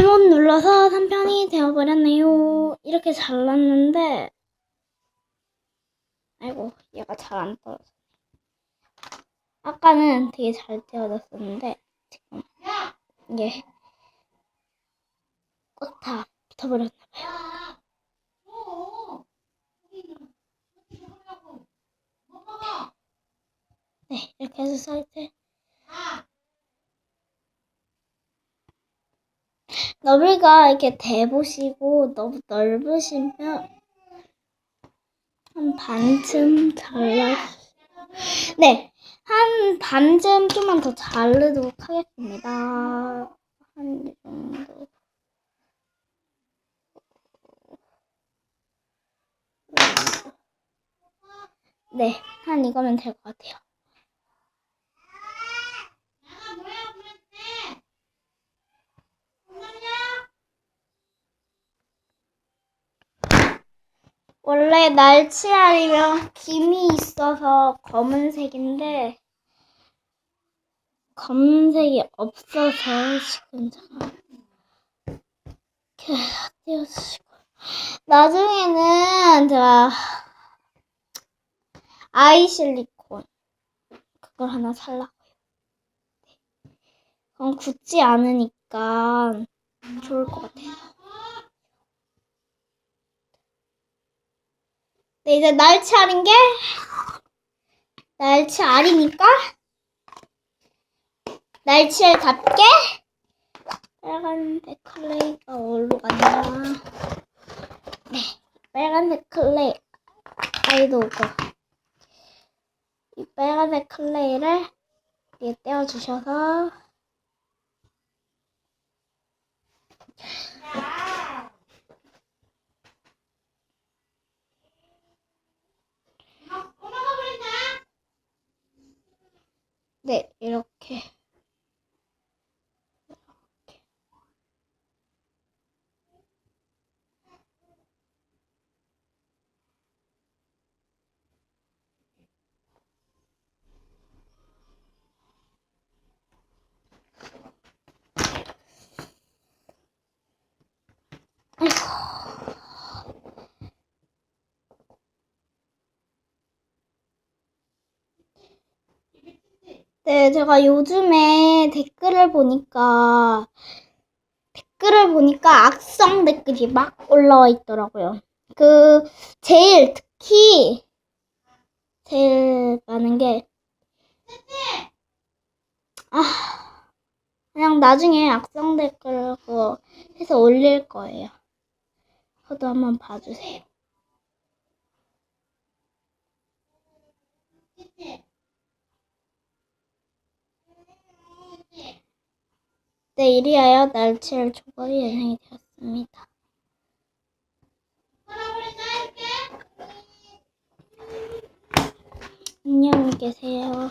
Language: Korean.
잘못 눌러서 3편이 되어버렸네요. 이렇게 잘랐는데, 아이고, 얘가 잘 안 떨어져. 아까는 되게 잘 떼어졌었는데, 지금, 이게, 꼭다 붙어버렸나봐요. 네, 이렇게 해서 사이 너비가 이렇게 대보시고 너무 넓으시면 한 반쯤 잘라. 네, 한 반쯤 좀만 더 자르도록 하겠습니다. 한이 정도. 네, 한 이거면 될 것 같아요. 원래 날치알이면 김이 있어서 검은색인데 검은색이 없어서 지금 제가 띄워주시고 나중에는 제가 아이 실리콘 그걸 하나 살라고요. 네. 그럼 굳지 않으니까 좋을 것 같아요. 네, 이제 날치 알인 게 날치 알이니까 날치알답게 빨간색 클레이가 어디로 갔나? 네, 빨간색 클레이 아이도 오고 이 빨간색 클레이를 위에 떼어주셔서 네, 이렇게. 이렇게. 네, 제가 요즘에 댓글을 보니까, 댓글을 보니까 악성 댓글이 막 올라와 있더라고요. 그, 제일, 특히, 제일 많은 게, 아, 그냥 나중에 악성 댓글 그거 해서 올릴 거예요. 그것도 한번 봐주세요. 네, 이리하여 날치알 조각이 연상이 되었습니다. 안녕히 계세요.